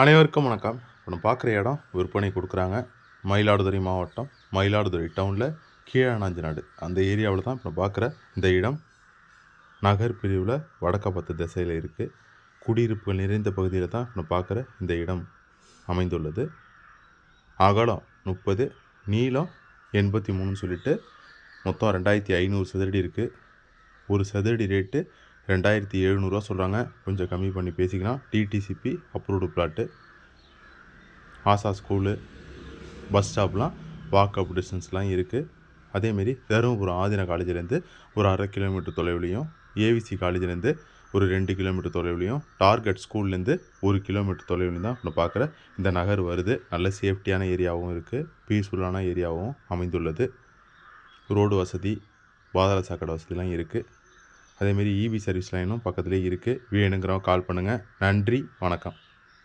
அனைவருக்கும் வணக்கம். இப்போ நம்ம பார்க்குற இடம் விற்பனை கொடுக்குறாங்க. மயிலாடுதுறை மாவட்டம் மயிலாடுதுறை டவுனில் கீழானாஞ்சிநாடு அந்த ஏரியாவில் தான் இப்போ நம்ம பார்க்குற இந்த இடம். நகர் பிரிவில் வடக்க பத்து திசையில் இருக்குது குடியிருப்புகள் நிறைந்த பகுதியில் தான் நம்ம பார்க்குற இந்த இடம் அமைந்துள்ளது. அகலம் முப்பது நீளம் எண்பத்தி மூணுன்னு சொல்லிட்டு மொத்தம் ரெண்டாயிரத்தி ஐநூறு சதுரடி இருக்குது ஒரு சதுரடி ரேட்டு ரெண்டாயிரத்தி எழுநூறுவா சொல்கிறாங்க கொஞ்சம் கம்மி பண்ணி பேசிக்கலாம். டிடிசிபி அப்ரூவ்டு பிளாட்டு ஆசா ஸ்கூலு பஸ் ஸ்டாப்லாம் வாக் அப் டிஸ்டன்ஸ்லாம் இருக்குது அதேமாரி தருமபுரம் ஆதின காலேஜ்லேருந்து ஒரு அரை கிலோமீட்டர் தொலைவுலையும் ஏவிசி காலேஜ்லேருந்து ஒரு ரெண்டு கிலோமீட்டர் தொலைவுலையும் டார்கெட் ஸ்கூல்லேருந்து ஒரு கிலோமீட்டர் தொலைவுலையும் தான் நம்ம பார்க்குற இந்த நகர் வருது. நல்ல சேஃப்டியான ஏரியாவும் இருக்குது பீஸ்ஃபுல்லான ஏரியாவும் அமைந்துள்ளது. ரோடு வசதி பாதாள சாக்கடை வசதிலாம் இருக்குது அதேமாரி இபி சர்வீஸ் லைனும் பக்கத்துலேயே இருக்குது வேணுங்கிறவங்க கால் பண்ணுங்கள் நன்றி வணக்கம்.